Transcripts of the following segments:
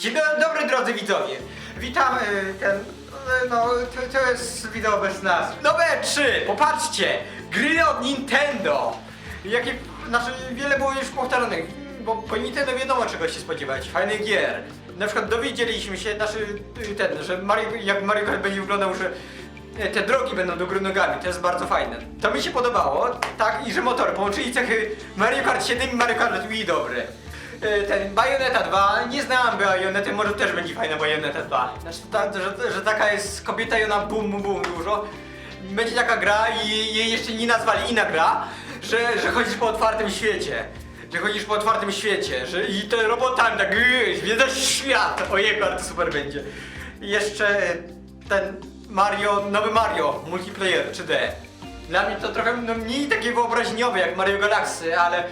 Dzień do- dobry drodzy widzowie. Witam y, ten. y, No, to, to jest wideo bez nazwy. Nowe 3, popatrzcie! Gry od Nintendo! Jakie. Znaczy, wiele było już powtarzanych, bo po Nintendo wiadomo czego się spodziewać. Fajnych gier. Na przykład dowiedzieliśmy się, znaczy, y, ten, że Mario, jak Mario Kart będzie wyglądał, że te drogi będą do góry nogami, to jest bardzo fajne. To mi się podobało, tak, i że motory połączyli cechy Mario Kart 7 i Mario Kart Wii dobre. E, ten Bayonetta 2, nie znałam Bayonety, może też będzie fajna Bayonetta 2. Znaczy, ta, że, że taka jest kobieta i ona bum bum bum dużo. Będzie taka gra i jej jeszcze nie nazwali inna gra, że, że chodzisz po otwartym świecie. Że chodzisz po otwartym świecie, że i te robotami tak gryź, wiedzasz świat. Ojej, ale to super będzie. I jeszcze ten Mario, nowy Mario, multiplayer 3D. Dla mnie to trochę no, mniej takie wyobraźniowe jak Mario Galaxy, ale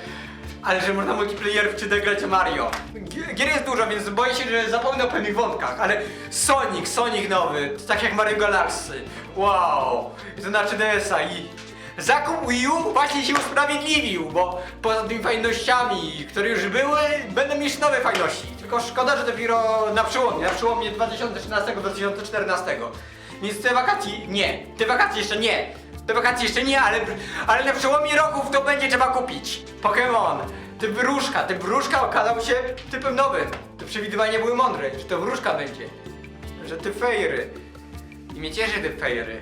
ale że można multiplayer w 3D grać Mario. Gi- Gier jest dużo, więc boję się, że zapomnę o pewnych wątkach, ale Sonic, Sonic nowy, tak jak Mario Galaxy. Wow, to na 3DS-a i zakup Wii U właśnie się usprawiedliwił, bo poza tymi fajnościami, które już były, będą jeszcze nowe fajności. Tylko szkoda, że dopiero na przełomie, na przełomie 2013-2014. Więc te wakacje, nie, te wakacje jeszcze nie. Te wakacje jeszcze nie, ale, ale na przełomie roków to będzie trzeba kupić. Pokémon, typ wróżka, typ wróżka okazał się typem nowym. Te przewidywania były mądre, że to wróżka będzie. Że ty fejry. I mnie cieszy te fejry.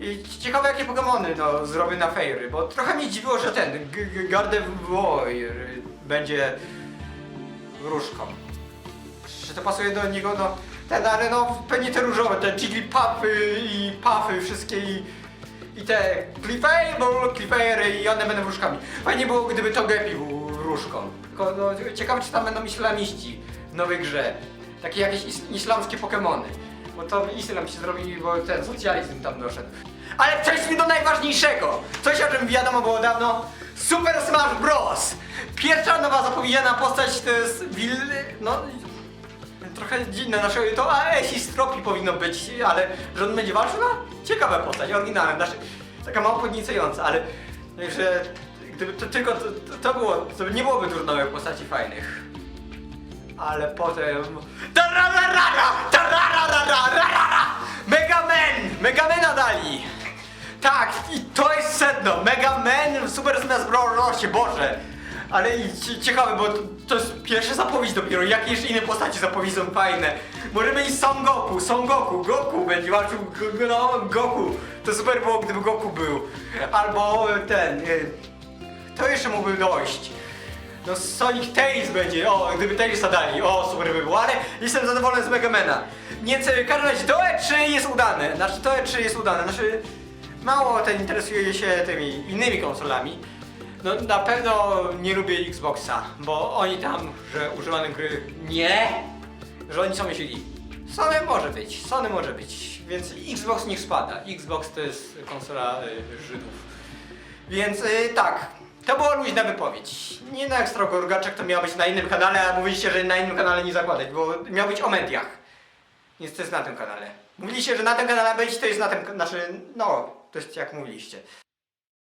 I ciekawe jakie Pokémony no, zrobię na fejry, bo trochę mnie dziwiło, że ten Gardevoir będzie wróżką. Że to pasuje do niego, no ten, ale no pewnie te różowe, te Jigglypuffy i Puffy wszystkie i, i te Clefable, Clefairy i one będą wróżkami. Fajnie było, gdyby to Gepi był. Tylko no, ciekawe, czy tam będą islamiści w nowej grze. Takie jakieś is islamskie Pokemony. Bo to islam się zrobi, bo ten socjalizm tam doszedł. Ale przejdźmy do najważniejszego! Coś o czym wiadomo było dawno. Super Smash Bros! Pierwsza nowa zapowiedziana postać to jest Will... no... Trochę dziwne nasze to Aesi Stropi powinno być, ale że on będzie walczył, no ciekawa postać, oryginalna, znaczy taka mało podniecająca, ale że gdyby to tylko to, to, było, to nie byłoby dużo nowych postaci fajnych. Ale potem... Tararara! Tararara! Mega Man! Mega Mana dali! Tak, i to jest sedno! Mega Man w Super Smash Bros. Boże! Ale i cie- ciekawe, bo to, jest pierwsza zapowiedź dopiero, jakie jeszcze inne postaci zapowiedzi są fajne. Może być Son Goku, Son Goku, Goku będzie walczył, no Goku. To super było, gdyby Goku był. Albo ten, y, to jeszcze mógłby dojść. No Sonic Tails będzie, o, gdyby Tailsa dali, o, super by było, ale jestem zadowolony z Megamena. Więc e, w każdym razie to E3 jest udane, znaczy to E3 jest udane, znaczy mało ten interesuje się tymi innymi konsolami. No na pewno nie lubię Xboxa, bo oni tam, że używane gry nie, że oni są myśleli. Sony może być, Sony może być, więc Xbox niech spada. Xbox to jest konsola y, Żydów. Więc y, tak, to była luźna wypowiedź. Nie na ekstra gorgaczek, to miało być na innym kanale, a mówiliście, że na innym kanale nie zakładać, bo miał być o mediach. Więc to jest na tym kanale. Mówiliście, że na tym kanale być, to jest na tym, znaczy, no, to jest jak mówiliście.